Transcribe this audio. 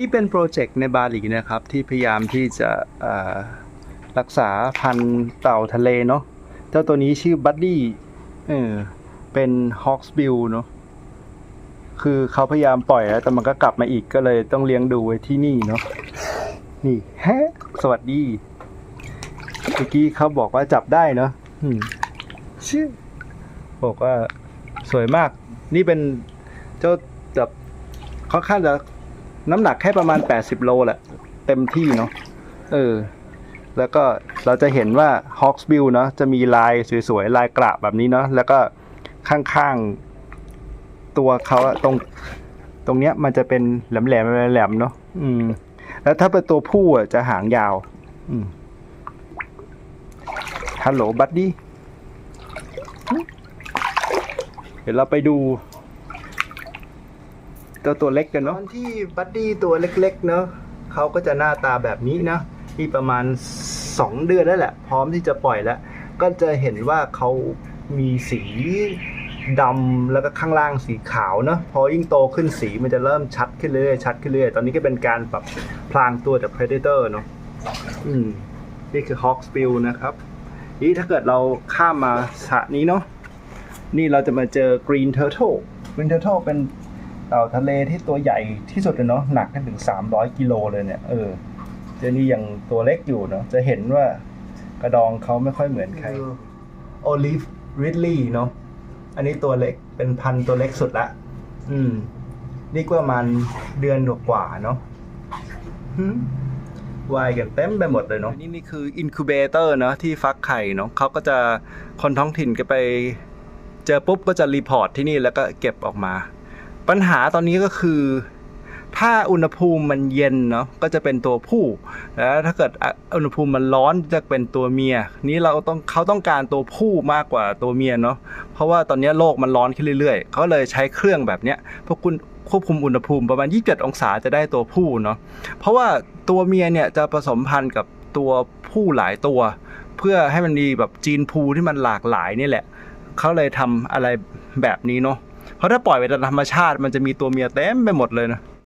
นี่เป็นโปรเจกต์ในบาหลีนะครับ ที่พยายามที่จะรักษาพันธุ์เต่าทะเลเนาะเจ้าตัวนี้ชื่อบัดดี้เออเป็นฮอ k ส์บิลเนาะคือเขาพยายามปล่อยแล้ว แต่มันก็กลับมาอีกก็เลยต้องเลี้ยงดูไว้ที่นี่เนาะนี่ฮะสวัสดีเมื่อกี้เขาบอกว่าจับได้เนาะอืมชื่อบอกว่าสวยมาก นี่เป็นเจ้าแบบค่อนข้างจะ น้ำหนักแค่ประมาณ 80 โลแหละ เต็มที่เนาะเออ แล้วก็เราจะเห็นว่า Hawksbill เนาะจะมีลายสวยๆ ลายกระแบบนี้เนาะแล้วก็ข้างๆ ตัวเขาอะตรงตรงเนี้ยมันจะเป็นแหลมๆแหลมๆเนาะอืม แล้วถ้าเป็นตัวผู้อะจะหางยาว อืมฮัลโหลบัดดี้เดี๋ยวเราไปดู ตัวตัวเล็กกันเนาะตอนที่บัดดี้ตัวเล็กๆเนาะเขาก็จะหน้าตาแบบนี้นะนี่ประมาณ 2 เดือนแล้วแหละ พร้อมที่จะปล่อยแล้ว ก็จะเห็นว่าเขามีสีดำแล้วก็ข้างล่างสีขาวเนาะพอยิ่งโตขึ้นสีมันจะเริ่มชัดขึ้นเรื่อยๆชัดขึ้นเรื่อยๆตอนนี้ก็เป็นการแบบพลางตัวจาก Predator เนาะอืมนี่คือ Hawksbill นะครับ นี่ถ้าเกิดเราข้ามมาสระนี้เนาะ นี่เราจะมาเจอ Green Turtle Green Turtle เป็น เต่าทะเลที่ตัวใหญ่ที่สุดเลยเนาะหนักกันถึง300กิโลเลยเนี่ยเออเจนี่ยังตัวเล็กอยู่เนาะจะเห็นว่ากระดองเขาไม่ค่อยเหมือนใครโอลิฟริดลีย์เนาะอันนี้ตัวเล็กเป็นพันธุ์ตัวเล็กสุดละ อืม นี่ก็ประมาณเดือนกว่าๆเนาะหืมวายกันเต็มไปหมดเลยเนาะนี่นี่คืออินคูเบเตอร์เนาะที่ฟักไข่เนาะเขาก็จะคนท้องถิ่นก็ไป เจอปุ๊บก็จะรีพอร์ตที่นี่แล้วก็เก็บออกมา ปัญหาตอนนี้ก็คือ ถ้าอุณหภูมิมันเย็นเนาะก็จะเป็นตัวผู้ แล้วถ้าเกิดอุณหภูมิมันร้อนจะเป็นตัวเมีย นี้เราต้องเขาต้องการตัวผู้มากกว่าตัวเมียเนาะเพราะว่าตอนนี้โลกมันร้อนขึ้นเรื่อยๆเขาเลยใช้เครื่องแบบเนี้ยพวกคุณควบคุมอุณหภูมิประมาณ 27 องศาจะได้ตัวผู้เนาะเพราะว่าตัวเมียเนี่ยจะผสมพันธุ์กับตัวผู้หลายตัว เพื่อให้มันมีแบบจีนพูที่มันหลากหลายนี่แหละเขาเลยทำอะไรแบบนี้เนาะ เพราะถ้าปล่อยไปตามธรรมชาติมันจะมีตัวเมียเต็มไปหมดเลยนะ